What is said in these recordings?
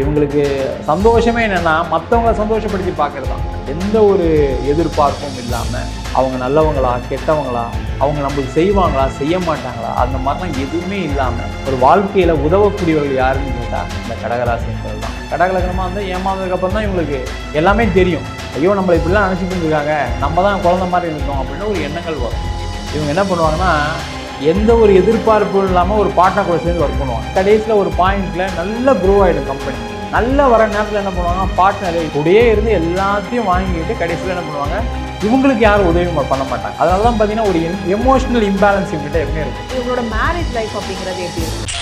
இவங்களுக்கு சந்தோஷமே என்னென்னா மற்றவங்கள சந்தோஷப்படுத்தி பார்க்கறது தான் எந்த ஒரு எதிர்பார்ப்பும் இல்லாமல் அவங்க நல்லவங்களா கெட்டவங்களா அவங்க நம்மளுக்கு செய்வாங்களா செய்ய மாட்டாங்களா அந்த மாதிரிலாம் எதுவுமே இல்லாமல் ஒரு வாழ்க்கையில் உதவக்கூடியவர்கள் யாருன்னு கேட்டால் இந்த கடகராசிங்கிறது தான். கடகலகனமாக வந்து ஏமாந்ததுக்கப்புறம் தான் இவங்களுக்கு எல்லாமே தெரியும். ஐயோ நம்மளை இப்படிலாம் நினச்சிட்டு இருக்காங்க நம்ம தான் குழந்த மாதிரி இருக்கோம் அப்படின்னு ஒரு எண்ணங்கள் வரும். இவங்க என்ன பண்ணுவாங்கன்னா எந்த ஒரு எதிர்பார்ப்பும் இல்லாமல் ஒரு பாட்டா கூட சேர்ந்து ஒர்க் பண்ணுவாங்க. கடைசியில் ஒரு பாயிண்டில் நல்ல க்ரோ ஆகிடும் கம்பெனி நல்ல வர நேரத்தில் என்ன பண்ணுவாங்க பார்ட்னரே கூடயே இருந்து எல்லாத்தையும் வாங்கிட்டு கடைசியில் என்ன பண்ணுவாங்க இவங்களுக்கு யாரும் உதவி பண்ண மாட்டாங்க. அதனால தான் பார்த்தீங்கன்னா ஒரு எமோஷனல் இம்பேலன்ஸ் இவங்ககிட்ட எப்பவுமே இருக்கும் இவங்களோட மேரேஜ் லைஃப் அப்படிங்கிறது எப்படி இருக்கும்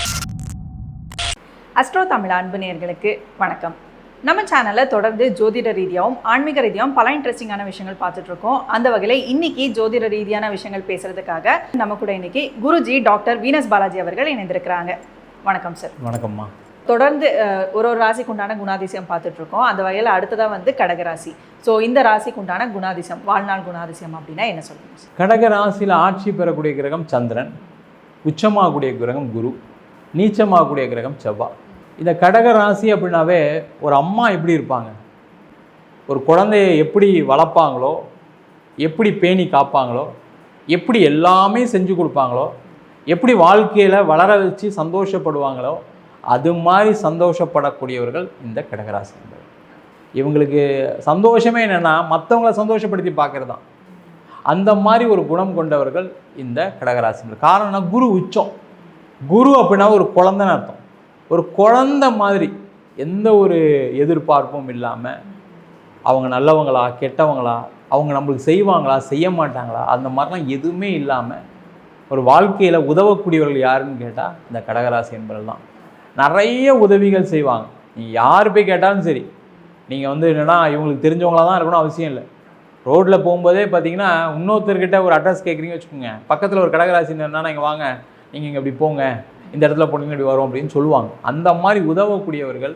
அஸ்ட்ரோ தமிழ் அன்பு நேர்களுக்கு வணக்கம். நம்ம சேனலில் தொடர்ந்து ஜோதிட ரீதியாகவும் ஆன்மீக ரீதியாகவும் பல இன்ட்ரெஸ்டிங்கான விஷயங்கள் பார்த்துட்டு இருக்கோம் அந்த வகையில் இன்னைக்கு ஜோதிட ரீதியான விஷயங்கள் பேசுறதுக்காக நம்ம கூட இன்னைக்கு குருஜி டாக்டர் வீனஸ் பாலாஜி அவர்கள் இணைந்திருக்கிறாங்க. வணக்கம் சார் வணக்கம்மா. தொடர்ந்து ஒரு ஒரு ராசிக்கு உண்டான குணாதிசயம் பார்த்துட்டு இருக்கோம் அந்த வகையில் அடுத்ததாக வந்து கடகராசி. ஸோ இந்த ராசிக்கு உண்டான குணாதிசயம் வாழ்நாள் குணாதிசயம் அப்படின்னா என்ன சொல்லுங்க சார் கடக ராசியில் ஆட்சி பெறக்கூடிய கிரகம் சந்திரன் உச்சமாகக்கூடிய கிரகம் குரு நீச்சமாகக்கூடிய கிரகம் செவ்வாய் இந்த கடக ராசி அப்படின்னாவே ஒரு அம்மா எப்படி இருப்பாங்க? ஒரு குழந்தைய எப்படி வளர்ப்பாங்களோ எப்படி பேணி காப்பாங்களோ எப்படி எல்லாமே செஞ்சு கொடுப்பாங்களோ எப்படி வாழ்க்கையில் வளர வச்சு சந்தோஷப்படுவாங்களோ அது மாதிரி சந்தோஷப்படக்கூடியவர்கள் இந்த கடகராசி இவங்களுக்கு சந்தோஷமே என்னென்னா மற்றவங்கள சந்தோஷப்படுத்தி பார்க்கறது தான் அந்த மாதிரி ஒரு குணம் கொண்டவர்கள் இந்த கடகராசி காரணம் குரு உச்சம். குரு அப்படின்னா ஒரு குழந்தைன்னு அர்த்தம். ஒரு குழந்தை மாதிரி எந்த ஒரு எதிர்பார்ப்பும் இல்லாமல் அவங்க நல்லவங்களா கெட்டவங்களா அவங்க நம்மளுக்கு செய்வாங்களா செய்ய மாட்டாங்களா அந்த மாதிரிலாம் எதுவுமே இல்லாமல் ஒரு வாழ்க்கையில் உதவக்கூடியவர்கள் யாருன்னு கேட்டால் இந்த கடகராசி என்பவர்கள் தான். நிறைய உதவிகள் செய்வாங்க. நீங்கள் யார் போய் கேட்டாலும் சரி. நீங்கள் வந்து என்னென்னா இவங்களுக்கு தெரிஞ்சவங்களா தான் இருக்கணும் அவசியம் இல்லை. ரோட்டில் போகும்போதே பார்த்தீங்கன்னா இன்னொருத்தர்கிட்ட ஒரு அட்ரஸ் கேட்குறீங்க வச்சுக்கோங்க. பக்கத்தில் ஒரு கடகராசி என்னன்னா நீங்கள் வாங்க. நீங்கள் இங்கே இப்படி போங்க. இந்த இடத்துல போனீங்கன்னா இப்படி வரும் அப்படின்னு சொல்லுவாங்க. அந்த மாதிரி உதவக்கூடியவர்கள்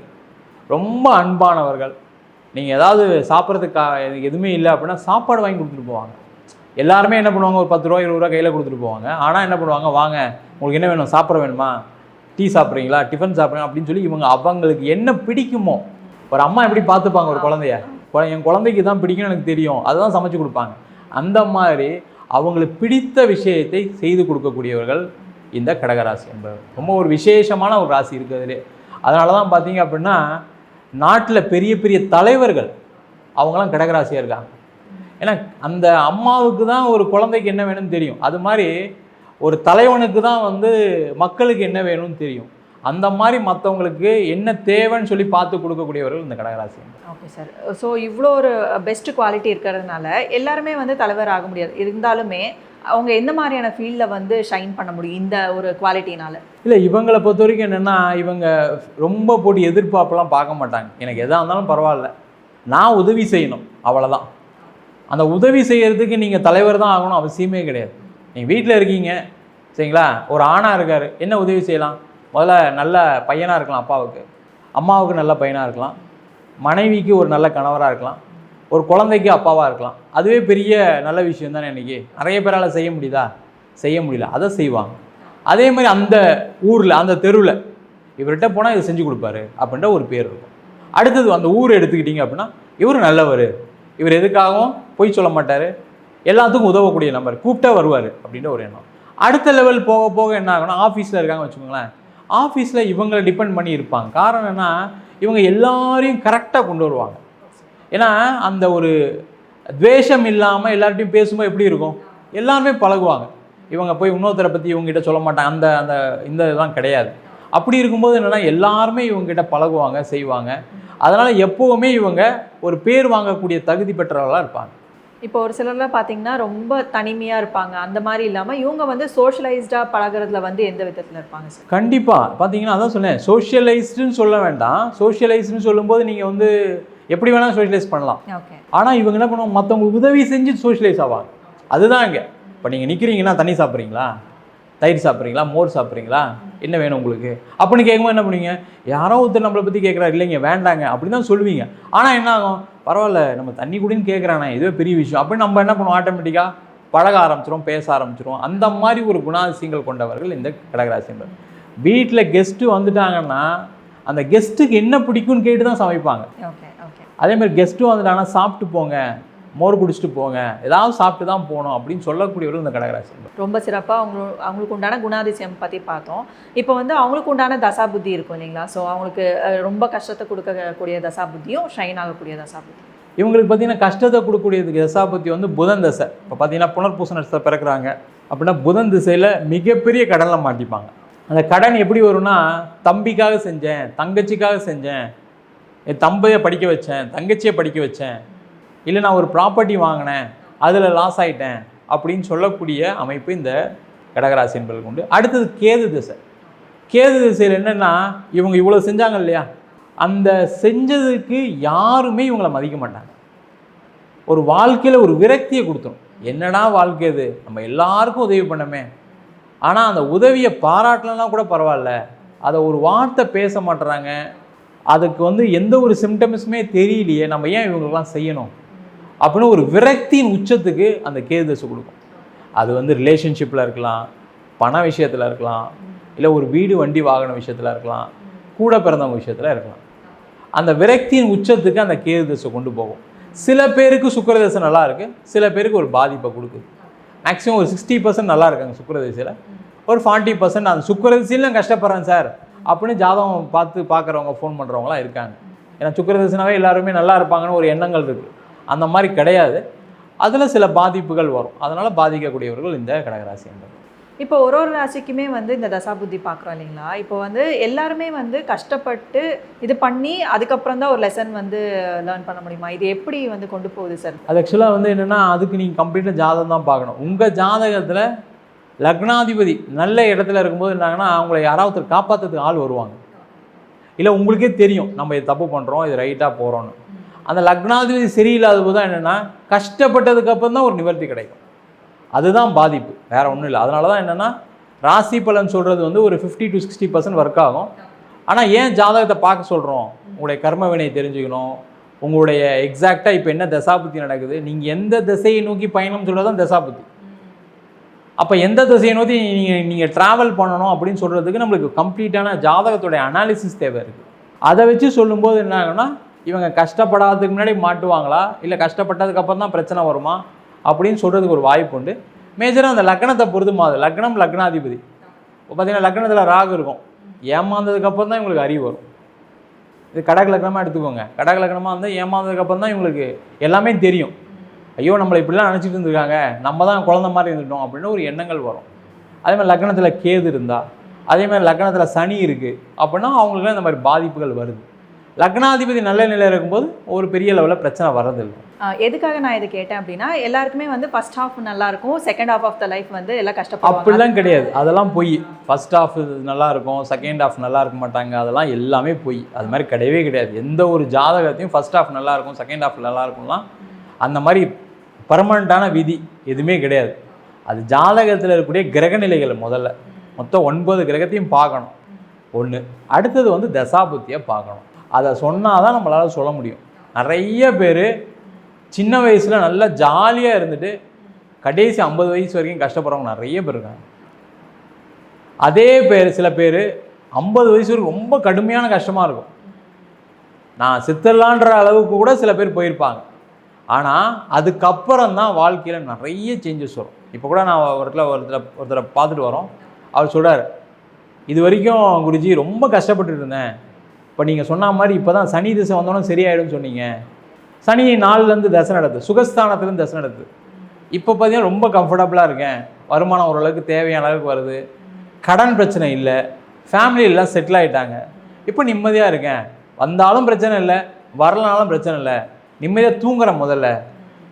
ரொம்ப அன்பானவர்கள். நீங்கள் ஏதாவது சாப்பிட்றதுக்காக எதுவுமே இல்லை அப்படின்னா சாப்பாடு வாங்கி கொடுத்துட்டு போவாங்க. எல்லாருமே என்ன பண்ணுவாங்க? ஒரு பத்து ரூபா இருபது ரூபா கையில் கொடுத்துட்டு போவாங்க. ஆனால் என்ன பண்ணுவாங்க? வாங்க உங்களுக்கு என்ன வேணும்? சாப்பிட வேணுமா? டீ சாப்பிட்றீங்களா? டிஃபன் சாப்பிட்றீங்க அப்படின்னு சொல்லி இவங்க அவங்களுக்கு என்ன பிடிக்குமோ ஒரு அம்மா எப்படி பார்த்துப்பாங்க ஒரு குழந்தைய? குழ- என் குழந்தைக்கு தான் பிடிக்கும்னு எனக்கு தெரியும். அதுதான் சமைச்சு கொடுப்பாங்க. அந்த மாதிரி அவங்களுக்கு பிடித்த விஷயத்தை செய்து கொடுக்கக்கூடியவர்கள் இந்த கடகராசி என்பது ரொம்ப ஒரு விசேஷமான ஒரு ராசி இருக்கிறதுலே அதனால தான் பார்த்தீங்க அப்படின்னா நாட்டில் பெரிய பெரிய தலைவர்கள் அவங்களாம் கடகராசியாக இருக்காங்க. ஏன்னா அந்த அம்மாவுக்கு தான் ஒரு குழந்தைக்கு என்ன வேணும்னு தெரியும். அது மாதிரி ஒரு தலைவனுக்கு தான் வந்து மக்களுக்கு என்ன வேணும்னு தெரியும். அந்த மாதிரி மற்றவங்களுக்கு என்ன தேவைன்னு சொல்லி பார்த்து கொடுக்கக்கூடியவர்கள் இந்த கடகராசி ஓகே சார். ஸோ இவ்வளோ ஒரு பெஸ்ட் குவாலிட்டி இருக்கிறதுனால எல்லாருமே வந்து தலைவர் ஆக முடியாது. இருந்தாலுமே அவங்க எந்த மாதிரியான ஃபீல்டில் வந்து ஷைன் பண்ண முடியும் இந்த ஒரு குவாலிட்டினால இல்லை இவங்களை பொறுத்த வரைக்கும் என்னென்னா இவங்க ரொம்ப போட்டு எதிர்பார்ப்பெல்லாம் பார்க்க மாட்டாங்க. எனக்கு எதாக இருந்தாலும் பரவாயில்ல. நான் உதவி செய்யணும் அவ்வளோதான் அந்த உதவி செய்கிறதுக்கு நீங்கள் தலைவர் தான் ஆகணும் அவசியமே கிடையாது. நீங்கள் வீட்டில் இருக்கீங்க சரிங்களா? ஒரு ஆணாக இருக்கார் என்ன உதவி செய்யலாம்? முதல்ல நல்ல பையனாக இருக்கலாம் அப்பாவுக்கு. அம்மாவுக்கு நல்ல பையனாக இருக்கலாம். மனைவிக்கு ஒரு நல்ல கணவராக இருக்கலாம். ஒரு குழந்தைக்கு அப்பாவாக இருக்கலாம். அதுவே பெரிய நல்ல விஷயம் தானே இன்றைக்கி நிறைய பேரால் செய்ய முடியுதா? செய்ய முடியல. அதை செய்வாங்க. அதே மாதிரி அந்த ஊரில் அந்த தெருவில் இவர்கிட்ட போனால் இதை செஞ்சு கொடுப்பாரு அப்படின்ற ஒரு பேர் இருக்கும். அடுத்தது அந்த ஊர் எடுத்துக்கிட்டீங்க அப்படின்னா இவர் நல்லவர். இவர் எதுக்காகவும் பொய் சொல்ல மாட்டார். எல்லாத்துக்கும் உதவக்கூடிய நம்பர் கூப்பிட்டா வருவார் அப்படின்ற ஒரு எண்ணம். அடுத்த லெவல் போக போக என்ன ஆகும்னா ஆஃபீஸில் இருக்காங்க வச்சுக்கோங்களேன். ஆஃபீஸில் இவங்களை டிபெண்ட் பண்ணி இருப்பாங்க. காரணம் என்ன? இவங்க எல்லாரையும் கரெக்டாக கொண்டு வருவாங்க. ஏன்னா அந்த ஒரு துவேஷம் இல்லாமல் எல்லார்ட்டையும் பேசும்போது எப்படி இருக்கும்? எல்லாருமே பழகுவாங்க. இவங்க போய் இன்னொருத்தரை பற்றி இவங்ககிட்ட சொல்ல மாட்டாங்க. அந்த அந்த இந்த இதெல்லாம் கிடையாது. அப்படி இருக்கும்போது என்னென்னா எல்லாருமே இவங்ககிட்ட பழகுவாங்க செய்வாங்க. அதனால் எப்போவுமே இவங்க ஒரு பேர் வாங்கக்கூடிய தகுதி பெற்றவர்களாக இருப்பாங்க. இப்போ ஒரு சிலர்லாம் பார்த்தீங்கன்னா ரொம்ப தனிமையாக இருப்பாங்க. அந்த மாதிரி இல்லாமல் இவங்க வந்து சோஷியலைஸ்டாக பழகுறதுல வந்து எந்த விதத்தில் இருப்பாங்க சார்? கண்டிப்பாக பார்த்தீங்கன்னா அதான் சொன்னேன். சோஷியலைஸ்டுன்னு சொல்ல வேண்டாம். சோஷியலைஸ்டுன்னு சொல்லும்போது நீங்கள் வந்து எப்படி வேணால் சோஷியலைஸ் பண்ணலாம். ஆனால் இவங்க என்ன பண்ணுவாங்க? மற்றவங்களுக்கு உதவி செஞ்சு சோஷியலைஸ் ஆவாங்க. அதுதான் இங்கே. இப்போ நீங்கள் நிற்கிறீங்கன்னா தண்ணி சாப்பிட்றீங்களா? தயிர் சாப்பிட்றீங்களா? மோர் சாப்பிட்றீங்களா? என்ன வேணும் உங்களுக்கு? அப்படின்னு கேட்கும்போது என்ன பண்ணுவீங்க? யாரோ ஒருத்தர் நம்மளை பற்றி கேட்குறாரு. இல்லைங்க வேண்டாங்க. அப்படி தான் சொல்லுவீங்க. ஆனால் என்ன ஆகும்? பரவாயில்ல நம்ம தண்ணி குடின்னு கேட்குறானே இதுவே பெரிய விஷயம். அப்படின்னு நம்ம என்ன பண்ணுவோம்? ஆட்டோமேட்டிக்காக பழக ஆரம்பிச்சிரும் பேச ஆரம்பிச்சிரும் அந்த மாதிரி ஒரு குணாதிசயங்கள் கொண்டவர்கள் இந்த கடகராசி என்பவர் வீட்டில் கெஸ்ட்டு வந்துட்டாங்கன்னா அந்த கெஸ்ட்டுக்கு என்ன பிடிக்கும்னு கேட்டு தான் சமைப்பாங்க ஓகே ஓகே அதே மாதிரி கெஸ்ட்டும் வந்துட்டாங்கன்னா சாப்பிட்டு போங்க மோர் குடிச்சிட்டு போங்க ஏதாவது சாப்பிட்டு தான் போகணும் அப்படின்னு சொல்லக்கூடியவர்கள் இந்த கடகராசி. ரொம்ப சிறப்பாக அவங்களுக்கு அவங்களுக்கு உண்டான குணாதிசயம் பற்றி பார்த்தோம். இப்போ வந்து அவங்களுக்கு உண்டான தசா புத்தி இருக்கும் இல்லைங்களா? ஸோ அவங்களுக்கு ரொம்ப கஷ்டத்தை கொடுக்கக்கூடிய தசா புத்தியும் ஷைன் ஆகக்கூடிய தசா புத்தி இவங்களுக்கு பார்த்தீங்கன்னா கஷ்டத்தை கொடுக்கக்கூடியதுக்கு தசாபத்தி வந்து புதன் தசை. இப்போ பார்த்தீங்கன்னா புனர்பூச நட்சத்திரம் பிறக்கிறாங்க. அப்படின்னா புதன் திசையில் மிகப்பெரிய கடனில் மாட்டிப்பாங்க. அந்த கடன் எப்படி வரும்னா தம்பிக்காக செஞ்சேன் தங்கச்சிக்காக செஞ்சேன் என் தம்பையை படிக்க வச்சேன் தங்கச்சியை படிக்க வச்சேன். இல்லை நான் ஒரு ப்ராப்பர்ட்டி வாங்கினேன் அதில் லாஸ் ஆயிட்டேன் அப்படின்னு சொல்லக்கூடிய அமைப்பு இந்த கடகராசி என்பதற்கு உண்டு. அடுத்தது கேது திசை. கேது திசையில் என்னென்னா இவங்க இவ்வளோ செஞ்சாங்க இல்லையா? அந்த செஞ்சதுக்கு யாருமே இவங்களை மதிக்க மாட்டாங்க. ஒரு வாழ்க்கையில் ஒரு விரக்தியை கொடுத்துரும். என்னடா வாழ்க்கை இது? நம்ம எல்லாருக்கும் உதவி பண்ணமே. ஆனால் அந்த உதவியை பாராட்டலன்னா கூட பரவாயில்ல. அதை ஒரு வார்த்தை பேச மாட்டுறாங்க. அதுக்கு வந்து எந்த ஒரு சிம்டம்ஸுமே தெரியலையே நம்ம ஏன் இவங்களுக்கெல்லாம் செய்யணும்? அப்படின்னு ஒரு விரக்தியின் உச்சத்துக்கு அந்த கேது தசை கொடுக்கும். அது வந்து ரிலேஷன்ஷிப்பில் இருக்கலாம் பண விஷயத்தில் இருக்கலாம் இல்லை ஒரு வீடு வண்டி வாகன விஷயத்தில் இருக்கலாம் கூட பிறந்தவங்க விஷயத்தில் இருக்கலாம். அந்த விரக்தியின் உச்சத்துக்கு அந்த கேது தசை கொண்டு போகும். சில பேருக்கு சுக்கரதசை நல்லா இருக்குது சில பேருக்கு ஒரு பாதிப்பை கொடுக்குது. மேக்ஸிமம் ஒரு சிக்ஸ்டி பர்சன்ட் நல்லா இருக்காங்க சுக்கரதசையில். ஒரு ஃபார்ட்டி பர்சன்ட் அந்த சுக்கரதசையில் நான் கஷ்டப்படுறேன் சார். அப்படின்னு ஜாதகம் பார்த்து பார்க்குறவங்க ஃபோன் பண்ணுறவங்களாம் இருக்காங்க. ஏன்னா சுக்கிர திசைனாவே எல்லாருமே நல்லா இருப்பாங்கன்னு ஒரு எண்ணங்கள் இருக்குது அந்த மாதிரி கிடையாது. அதில் சில பாதிப்புகள் வரும். அதனால் பாதிக்கக்கூடியவர்கள் இந்த கடகராசி என்பது. இப்போ ஒரு ஒரு ராசிக்குமே வந்து இந்த தசா புத்தி பார்க்குறோம் இல்லைங்களா? இப்போ வந்து எல்லாருமே வந்து கஷ்டப்பட்டு இது பண்ணி அதுக்கப்புறம் தான் ஒரு லெசன் வந்து லேர்ன் பண்ண முடியுமா? இது எப்படி வந்து கொண்டு போகுது சார் அது ஆக்சுவலாக வந்து என்னென்னா அதுக்கு நீங்கள் கம்ப்ளீட்டாக ஜாதகம் தான் பார்க்கணும். உங்கள் ஜாதகத்தில் லக்னாதிபதி நல்ல இடத்துல இருக்கும்போது என்னாங்கன்னா அவங்கள யாராவது காப்பாற்றுறதுக்கு ஆள் வருவாங்க. இல்லை உங்களுக்கே தெரியும் நம்ம இது தப்பு பண்ணுறோம் இது ரைட்டாக போகிறோன்னு அந்த லக்னாதிபதி சரியில்லாத போது தான் என்னென்னா கஷ்டப்பட்டதுக்கு அப்புறம் தான் ஒரு நிவர்த்தி கிடைக்கும். அதுதான் பாதிப்பு வேறு ஒன்றும் இல்லை. அதனால தான் என்னென்னா ராசி பலன் சொல்கிறது வந்து ஒரு fifty to sixty percent work ஆகும். ஆனால் ஏன் ஜாதகத்தை பார்க்க சொல்கிறோம் உங்களுடைய கர்ம வினையை தெரிஞ்சுக்கணும். உங்களுடைய எக்ஸாக்டாக இப்போ என்ன தசாபுத்தி நடக்குது? நீங்கள் எந்த திசையை நோக்கி பயணம் சொல்கிறது தான் தசாபுத்தி. அப்போ எந்த திசையை நோக்கி நீங்கள் நீங்கள் ட்ராவல் பண்ணணும் அப்படின்னு சொல்கிறதுக்கு நம்மளுக்கு கம்ப்ளீட்டான ஜாதகத்துடைய அனாலிசிஸ் தேவை இருக்குது அதை வச்சு சொல்லும்போது என்ன ஆகும்னா இவங்க கஷ்டப்படாததுக்கு முன்னாடி மாட்டுவாங்களா? இல்லை கஷ்டப்பட்டதுக்கப்புறம் தான் பிரச்சனை வருமா? அப்படின்னு சொல்கிறதுக்கு ஒரு வாய்ப்பு உண்டு. மேஜராக அந்த லக்னத்தை பொறுத்து மாது லக்னம் லக்னாதிபதி. இப்போ பார்த்தீங்கன்னா லக்னத்தில் ராகு இருக்கும். ஏமாந்ததுக்கப்புறம் தான் இவங்களுக்கு அறிவு வரும். இது கடக லக்னமாக எடுத்துக்கோங்க. கடக லக்னமாக இருந்தால் ஏமாந்ததுக்கப்புறம் தான் இவங்களுக்கு எல்லாமே தெரியும். ஐயோ நம்மளை இப்படிலாம் நினச்சிட்டு இருந்திருக்காங்க. நம்ம தான் குழந்த மாதிரி இருந்துட்டோம் அப்படின்னு ஒரு எண்ணங்கள் வரும். அதே மாதிரி லக்னத்தில் கேது இருந்தால் அதே மாதிரி லக்னத்தில் சனி இருக்குது அப்படின்னா அவங்களுக்குலாம் இந்த மாதிரி பாதிப்புகள் வருது. லக்னாதிபதி நல்ல நிலையில் இருக்கும்போது ஒரு பெரிய லெவலில் பிரச்சனை வர்றதில்லை ஆஹ் எதுக்காக நான் இதை கேட்டேன் அப்படின்னா எல்லாருக்குமே வந்து ஃபர்ஸ்ட் ஹாஃப் நல்லா இருக்கும் second half of the life வந்து எல்லாம் கஷ்டப்படுவாங்க. அப்படிலாம் கிடையாது. அதெல்லாம் பொய். ஃபர்ஸ்ட் ஹாஃப் நல்லா இருக்கும் செகண்ட் ஹாஃப் நல்லா இருக்க மாட்டாங்க. அதெல்லாம் எல்லாமே பொய். அது மாதிரி கிடையவே கிடையாது. எந்த ஒரு ஜாதகத்தையும் ஃபர்ஸ்ட் ஹாஃப் நல்லா இருக்கும் செகண்ட் ஹாஃப் நல்லா இருக்கும்லாம் அந்த மாதிரி பர்மனண்ட்டான விதி எதுவுமே கிடையாது. அது ஜாதகத்தில் இருக்கக்கூடிய கிரக நிலைகள் முதல்ல. மொத்தம் ஒன்பது கிரகத்தையும் பார்க்கணும். ஒன்று அடுத்தது வந்து தசாபுத்தியை பார்க்கணும். அதை சொன்னால் தான் நம்மளால் சொல்ல முடியும். நிறைய பேர் சின்ன வயசில் நல்லா ஜாலியாக இருந்துட்டு கடைசி ஐம்பது வயசு வரைக்கும் கஷ்டப்படுறவங்க நிறைய பேர் இருக்காங்க. அதே பேர் சில பேர் ஐம்பது வயசு வரைக்கும் ரொம்ப கடுமையான கஷ்டமாக இருக்கும். நான் சித்தரலான்ற அளவுக்கு கூட சில பேர் போயிருப்பாங்க. ஆனால் அதுக்கப்புறம் தான் வாழ்க்கையில் நிறைய சேஞ்சஸ் வரும். இப்போ கூட நான் ஒரு இடத்துல ஒருத்தரை பார்த்துட்டு வரோம். அவர் சொல்கிறார் இது வரைக்கும் குருஜி ரொம்ப கஷ்டப்பட்டுட்டு இருந்தேன். இப்போ நீங்கள் சொன்ன மாதிரி இப்போ தான் சனி திசை வந்தோன்னே சரியாயிடும்னு சொன்னீங்க. சனி நாலுலேருந்து தசை நடத்துது சுகஸ்தானத்துலேருந்து தசை நடத்துது இப்போ பார்த்தீங்கன்னா ரொம்ப கம்ஃபர்டபுளாக இருக்கேன். வருமானம் ஓரளவுக்கு தேவையான அளவுக்கு வருது. கடன் பிரச்சனை இல்லை. ஃபேமிலியெல்லாம் செட்டில் ஆகிட்டாங்க இப்போ நிம்மதியாக இருக்கேன். வந்தாலும் பிரச்சனை இல்லை. வரலனாலும் பிரச்சனை இல்லை. நிம்மதியாக தூங்குறேன் முதல்ல.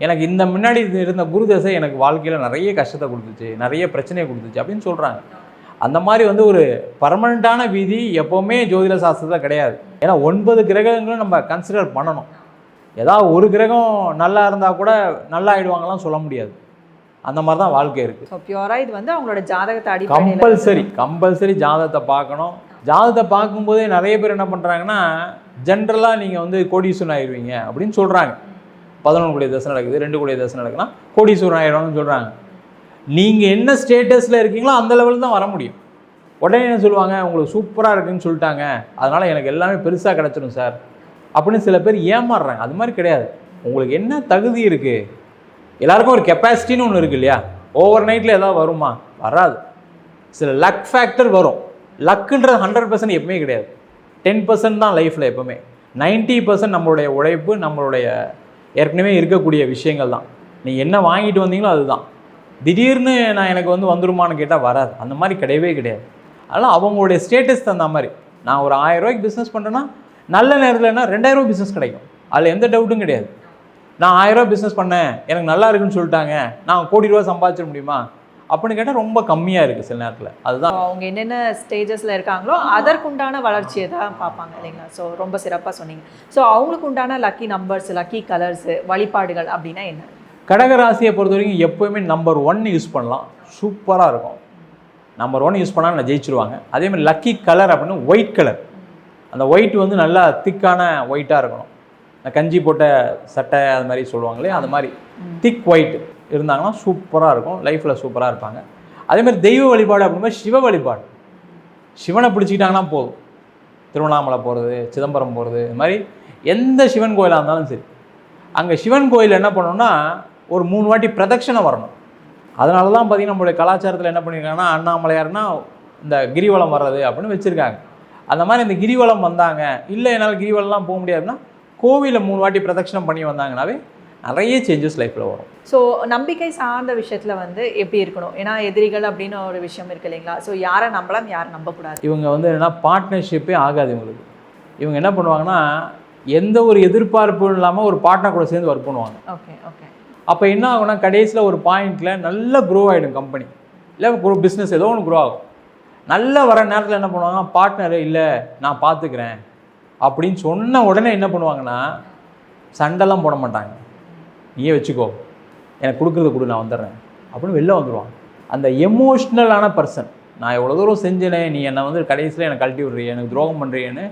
எனக்கு இந்த முன்னாடி இருந்த குரு தசை எனக்கு வாழ்க்கையில் நிறைய கஷ்டத்தை கொடுத்துச்சு நிறைய பிரச்சனையை கொடுத்துச்சு அப்படின்னு சொல்கிறாங்க அந்த மாதிரி வந்து ஒரு பர்மனண்ட்டான விதி எப்போவுமே ஜோதிட சாஸ்திரத்தில் கிடையாது. ஏன்னா ஒன்பது கிரகங்களும் நம்ம கன்சிடர் பண்ணணும். ஏதாவது ஒரு கிரகம் நல்லா இருந்தால் கூட நல்லா ஆயிடுவாங்கலாம் சொல்ல முடியாது. அந்த மாதிரி தான் வாழ்க்கை இருக்குது ஸோ பியூராக இது வந்து அவங்களோட ஜாதகத்தை அடிப்படையில் கம்பல்சரி கம்பல்சரி ஜாதகத்தை பார்க்கணும். ஜாதகத்தை பார்க்கும்போதே நிறைய பேர் என்ன பண்ணுறாங்கன்னா ஜென்ரலாக நீங்கள் வந்து கோடீஸ்வரன் ஆயிடுவீங்க அப்படின்னு சொல்கிறாங்க பதினொன்று கோடி தசை நடக்குது ரெண்டு கோடி தசை நடக்குதுன்னா கோடீஸ்வரன் ஆயிடுவாங்கன்னு சொல்கிறாங்க நீங்கள் என்ன ஸ்டேட்டஸில் இருக்கீங்களோ அந்த லெவலில் தான் வர முடியும். உடனே என்ன சொல்லுவாங்க உங்களுக்கு சூப்பராக இருக்குன்னு சொல்லிட்டாங்க. அதனால் எனக்கு எல்லாமே பெருசாக கிடச்சிடும் சார். அப்படின்னு சில பேர் ஏமாறுறாங்க. அது மாதிரி கிடையாது. உங்களுக்கு என்ன தகுதி இருக்குது எல்லாருக்கும் ஒரு கெப்பாசிட்டின்னு ஒன்று இருக்கு இல்லையா? ஓவர் நைட்டில் ஏதாவது வருமா? வராது. சில லக் ஃபேக்டர் வரும். லக்குன்றது ஹண்ட்ரட் பர்சன்ட் எப்பவுமே கிடையாது. டென் பர்சன்ட் தான் லைஃப்பில் எப்பவுமே. 90% பர்சன்ட் நம்மளுடைய உழைப்பு நம்மளுடைய ஏற்கனவே இருக்கக்கூடிய விஷயங்கள் தான். நீ என்ன வாங்கிட்டு வந்தீங்களோ அதுதான். திடீர்னு நான் எனக்கு வந்து வந்துருமான்னு கேட்டால் வராது. அந்த மாதிரி கிடையவே கிடையாது. அதனால் அவங்களுடைய ஸ்டேட்டஸ் தகுந்த மாதிரி. நான் ஒரு ஆயிரம் ரூபாய்க்கு பிஸ்னஸ் பண்ணுறேன்னா நல்ல நேரத்தில்னா ரெண்டாயிரம் பிஸ்னஸ் கிடைக்கும். அதில் எந்த டவுட்டும் கிடையாது. நான் ஆயிரம் ரூபா பிஸ்னஸ் பண்ணேன் எனக்கு நல்லா இருக்குன்னு சொல்லிட்டாங்க. நான் கோடி ரூபா சம்பாதிச்சிட முடியுமா? அப்படின்னு கேட்டால் ரொம்ப கம்மியாக இருக்குது சில நேரத்தில். அதுதான். அவங்க என்னென்ன ஸ்டேஜஸில் இருக்காங்களோ அதற்குண்டான வளர்ச்சியை தான் பார்ப்பாங்க இல்லைங்களா? ஸோ ரொம்ப சிறப்பாக சொன்னீங்க. ஸோ அவங்களுக்கு உண்டான லக்கி நம்பர்ஸ் லக்கி கலர்ஸ் வழிபாடுகள் அப்படின்னா என்ன? கடக ராசியை பொறுத்த வரைக்கும் எப்போயுமே நம்பர் ஒன் யூஸ் பண்ணலாம். சூப்பராக இருக்கும். நம்பர் ஒன் யூஸ் பண்ணால் நான் ஜெயிச்சிருவாங்க. அதே மாதிரி லக்கி கலர் அப்படின்னு ஒயிட் கலர் அந்த ஒயிட் வந்து நல்லா திக்கான ஒயிட்டாக இருக்கணும். கஞ்சி போட்ட சட்டை அது மாதிரி சொல்லுவாங்களே அது மாதிரி திக் ஒயிட் இருந்தாங்கன்னா சூப்பராக இருக்கும். லைஃப்பில் சூப்பராக இருப்பாங்க. அதேமாதிரி தெய்வ வழிபாடு அப்படிங்கும்போது சிவ வழிபாடு. சிவனை பிடிச்சிக்கிட்டாங்கன்னா போதும். திருவண்ணாமலை போகிறது சிதம்பரம் போகிறது இது மாதிரி எந்த சிவன் கோயிலாக இருந்தாலும் சரி. அங்கே சிவன் கோயில் என்ன பண்ணணும்னா ஒரு மூணு வாட்டி பிரதட்சணை வரணும். அதனால தான் பார்த்திங்கன்னா நம்மளுடைய கலாச்சாரத்தில் என்ன பண்ணியிருக்காங்கன்னா அண்ணாமலையார்னா இந்த கிரிவலம் வர்றது அப்படின்னு வச்சுருக்காங்க. அந்த மாதிரி இந்த கிரிவலம் வந்தாங்க. இல்லை என்னால் கிரிவலம்லாம் போக முடியாதுன்னா கோவிலில் மூணு வாட்டி பிரதட்சணம் பண்ணி வந்தாங்கனாவே நிறைய சேஞ்சஸ் லைஃப்பில் வரும். ஸோ நம்பிக்கை சார்ந்த விஷயத்தில் வந்து எப்படி இருக்கணும்? ஏன்னா எதிரிகள் அப்படின்னு ஒரு விஷயம் இருக்கு இல்லைங்களா? ஸோ யாரை நம்பலாம் யாரை நம்பக்கூடாது? இவங்க வந்து என்னன்னா பார்ட்னர்ஷிப்பே ஆகாது இவங்களுக்கு. இவங்க என்ன பண்ணுவாங்கன்னா எந்த ஒரு எதிர்பார்ப்பும் இல்லாமல் ஒரு பார்ட்னர் கூட சேர்ந்து ஒர்க் பண்ணுவாங்க. ஓகே ஓகே அப்போ என்ன ஆகும்னா கடைசியில் ஒரு பாயிண்டில் நல்ல க்ரோ ஆகிடும் கம்பெனி இல்லை பிஸ்னஸ் ஏதோ ஒன்று க்ரோ ஆகும். நல்லா வர நேரத்தில் என்ன பண்ணுவாங்க பார்ட்னரு இல்லை நான் பார்த்துக்கிறேன் அப்படின்னு சொன்ன உடனே என்ன பண்ணுவாங்கன்னா சண்டைலாம் போட மாட்டாங்க. நீயே வச்சுக்கோ. எனக்கு கொடுக்குறத கொடு நான் வந்துடுறேன். அப்படின்னு வெளில வந்துடுவாங்க அந்த எமோஷ்னலான பர்சன் நான் எவ்வளோ தூரம் செஞ்சேனே நீ என்னை வந்து கடைசியில் எனக்கு கழட்டி விடுறிய எனக்கு துரோகம் பண்ணுறியன்னு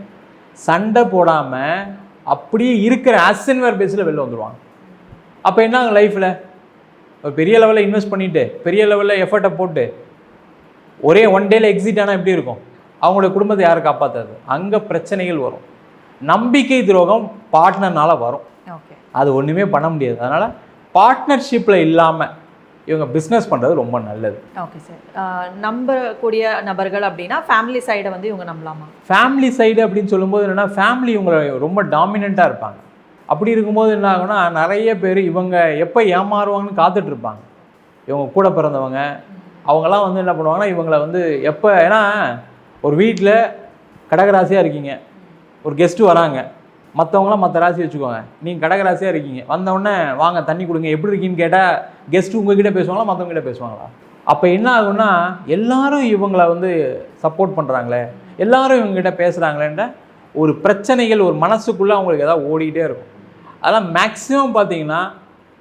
சண்டை போடாமல் அப்படியே இருக்கிற அசன்வேர் பேஸில் வெளில வந்துடுவாங்க அப்போ என்ன லைஃப்பில் ஒரு பெரிய லெவலில் இன்வெஸ்ட் பண்ணிவிட்டு பெரிய லெவலில் எஃபர்ட்டை போட்டு ஒரே ஒன் டேயில் எக்ஸிட் ஆனால் எப்படி இருக்கும்? அவங்களுடைய குடும்பத்தை யாரும் காப்பாற்றாது அங்கே பிரச்சனைகள் வரும். நம்பிக்கை துரோகம் பார்ட்னர்னால் வரும். அது ஒன்றுமே பண்ண முடியாது. அதனால் பார்ட்னர்ஷிப்பில் இல்லாமல் இவங்க பிஸ்னஸ் பண்ணுறது ரொம்ப நல்லது. ஓகே சார் நம்பக்கூடிய நபர்கள் அப்படின்னா ஃபேமிலி சைடை வந்து இவங்க நம்பலாமா? ஃபேமிலி சைடு அப்படின்னு சொல்லும்போது என்னென்னா ஃபேமிலி இவங்களை ரொம்ப டாமினண்ட்டாக இருப்பாங்க. அப்படி இருக்கும்போது என்ன ஆகும்னா நிறைய பேர் இவங்க எப்போ ஏமாறுவாங்கன்னு காத்துட்டு இருப்பாங்க. இவங்க கூட பிறந்தவங்க அவங்கெல்லாம் வந்து என்ன பண்ணுவாங்கன்னா இவங்களை வந்து எப்போ ஏன்னா ஒரு வீட்டில் கடகராசியாக இருக்கீங்க. ஒரு கெஸ்ட்டு வராங்க. மற்றவங்களாம் மற்ற ராசி வச்சுக்கோங்க. நீங்கள் கடகராசியாக இருக்கீங்க. வந்தவுடனே வாங்க தண்ணி கொடுங்க. எப்படி இருக்கீங்கன்னு கேட்டால் கெஸ்ட்டு உங்ககிட்ட பேசுவாங்களா மற்றவங்ககிட்ட பேசுவாங்களா? அப்போ என்ன ஆகும்னா எல்லாரும் இவங்களை வந்து சப்போர்ட் பண்ணுறாங்களே எல்லாரும் இவங்ககிட்ட பேசுகிறாங்களேன்ற ஒரு பிரச்சனைகள் ஒரு மனசுக்குள்ளே அவங்களுக்கு எதாவது ஓடிக்கிட்டே இருக்கும். அதெல்லாம் மேக்ஸிமம் பார்த்தீங்கன்னா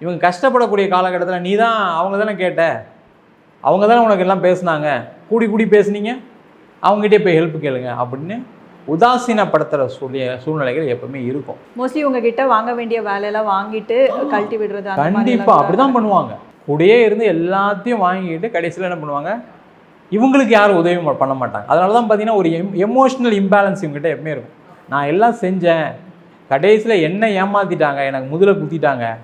இவங்க கஷ்டப்படக்கூடிய காலகட்டத்தில் நீ தான் அவங்க தானே கேட்ட? அவங்க தானே உனக்கு எல்லாம் பேசுனாங்க? கூடி கூடி பேசுனீங்க? அவங்ககிட்டே போய் ஹெல்ப் கேளுங்க அப்படின்னு உதாசீனப்படுத்துகிற சூழ்நிலை சூழ்நிலைகள் எப்பவுமே இருக்கும். மோஸ்ட்லி உங்ககிட்ட வாங்க வேண்டிய வேலையெல்லாம் வாங்கிட்டு கழட்டி விடுறது கண்டிப்பாக அப்படி தான் பண்ணுவாங்க. கூடயே இருந்து எல்லாத்தையும் வாங்கிட்டு கடைசியில் என்ன பண்ணுவாங்க? இவங்களுக்கு யாரும் உதவி ம- பண்ண மாட்டாங்க. அதனால தான் பார்த்தீங்கன்னா ஒரு எம் எமோஷ்னல் இம்பேலன்ஸ் இவங்ககிட்ட எப்பவுமே இருக்கும். நான் எல்லாம் செஞ்சேன். கடைசியில் என்ன ஏமாத்திட்டாங்க? எனக்கு முதல்ல குத்திட்டாங்க.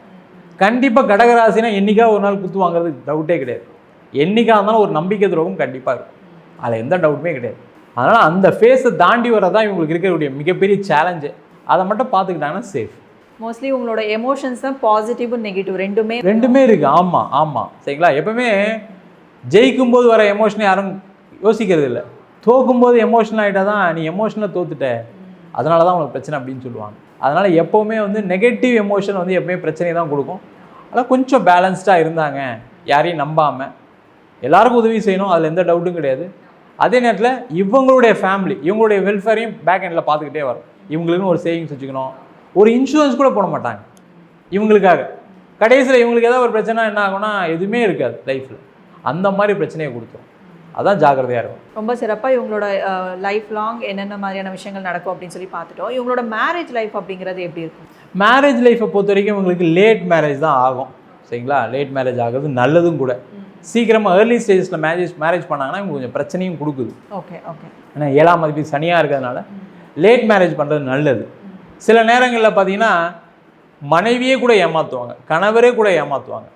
கண்டிப்பாக கடகராசினா என்னைக்கா ஒரு நாள் குத்து வாங்குறதுக்கு டவுட்டே கிடையாது. என்னைக்கா இருந்தாலும் ஒரு நம்பிக்கை துரோகம் கண்டிப்பாக இருக்கும். அதில் எந்த டவுட்டுமே கிடையாது. அதனால் அந்த ஃபேஸை தாண்டி வரதான் இவங்களுக்கு இருக்கக்கூடிய மிகப்பெரிய சேலஞ்சு அதை மட்டும் பார்த்துக்கிட்டாங்கன்னா சேஃப் மோஸ்ட்லி உங்களோட எமோஷன்ஸ் தான் பாசிட்டிவ் நெகட்டிவ் ரெண்டுமே ரெண்டுமே இருக்கு. ஆமாம் ஆமாம் சரிங்களா? எப்பவுமே ஜெயிக்கும் போது வர எமோஷனை யாரும் யோசிக்கிறது இல்லை. தோக்கும்போது எமோஷனல் ஆகிட்டா தான் நீ எமோஷனலாக தோத்துட்ட. அதனால தான் உனக்கு பிரச்சனை அப்படின்னு சொல்லுவாங்க. அதனால் எப்போவுமே வந்து நெகட்டிவ் எமோஷன் வந்து எப்பவுமே பிரச்சனையை தான் கொடுக்கும். அதனால் கொஞ்சம் பேலன்ஸ்டாக இருந்தாங்க. யாரையும் நம்பாமல் எல்லாருக்கும் உதவி செய்யணும். அதில் எந்த டவுட்டும் கிடையாது. அதே நேரத்தில் இவங்களுடைய ஃபேமிலி இவங்களுடைய வெல்ஃபேரையும் பேக் எண்டில் பார்த்துக்கிட்டே வரும். இவங்களுக்குன்னு ஒரு சேவிங்ஸ் வச்சுக்கணும். ஒரு இன்சூரன்ஸ் கூட போட மாட்டாங்க. இவங்களுக்காக. கடைசியில் இவங்களுக்கு ஏதாவது ஒரு பிரச்சனை என்ன ஆகும்னா எதுவுமே இருக்காது லைஃப்பில் அந்த மாதிரி பிரச்சனையை கொடுத்துரும். அதான் ஜாக்கிரதையாக இருக்கும். ரொம்ப சிறப்பாக இவங்களோட லைஃப் லாங் என்னென்ன மாதிரியான விஷயங்கள் நடக்கும் அப்படின்னு சொல்லி பார்த்துட்டோம். இவங்களோட மேரேஜ் லைஃப் அப்படிங்கிறது எப்படி இருக்கும்? மேரேஜ் லைஃப்பை பொறுத்த வரைக்கும் இவங்களுக்கு லேட் மேரேஜ் தான் ஆகும். சரிங்களா? லேட் மேரேஜ் ஆகிறது நல்லதும் கூட. சீக்கிரமாக ஏர்லி ஸ்டேஜஸில் மேரேஜ் மேரேஜ் பண்ணாங்கன்னா இவங்க கொஞ்சம் பிரச்சனையும் கொடுக்குது. ஓகே ஓகே ஏன்னா ஏழாம் மதிப்பு சனியாக இருக்கிறதுனால லேட் மேரேஜ் பண்ணுறது நல்லது. சில நேரங்களில் பார்த்தீங்கன்னா மனைவியே கூட ஏமாற்றுவாங்க கணவரே கூட ஏமாற்றுவாங்க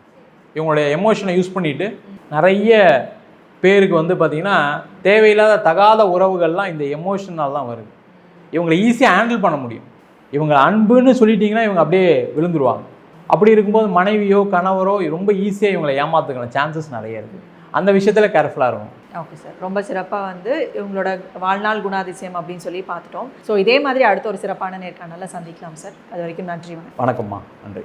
இவங்களுடைய எமோஷனை யூஸ் பண்ணிட்டு நிறைய பேருக்கு வந்து பார்த்திங்கன்னா தேவையில்லாத தகாத உறவுகள்லாம் இந்த எமோஷனால் தான் வருது. இவங்களை ஈஸியாக ஹேண்டில் பண்ண முடியும். இவங்க அன்புன்னு சொல்லிட்டீங்கன்னா இவங்க அப்படியே விழுந்துருவாங்க. அப்படி இருக்கும்போது மனைவியோ கணவரோ ரொம்ப ஈஸியாக இவங்களை ஏமாத்துக்கான சான்சஸ் நிறைய இருக்குது அந்த விஷயத்தில் கேர்ஃபுல்லாக இருக்கும் ஓகே சார் ரொம்ப சிறப்பாக வந்து இவங்களோட வாழ்நாள் குணாதிசயம் அப்படின்னு சொல்லி பார்த்துட்டோம். ஸோ இதே மாதிரி அடுத்த ஒரு சிறப்பான நேர்காணலில் சந்திக்கலாம் சார் அது வரைக்கும் நன்றி வணக்கம். வணக்கம்மா. நன்றி.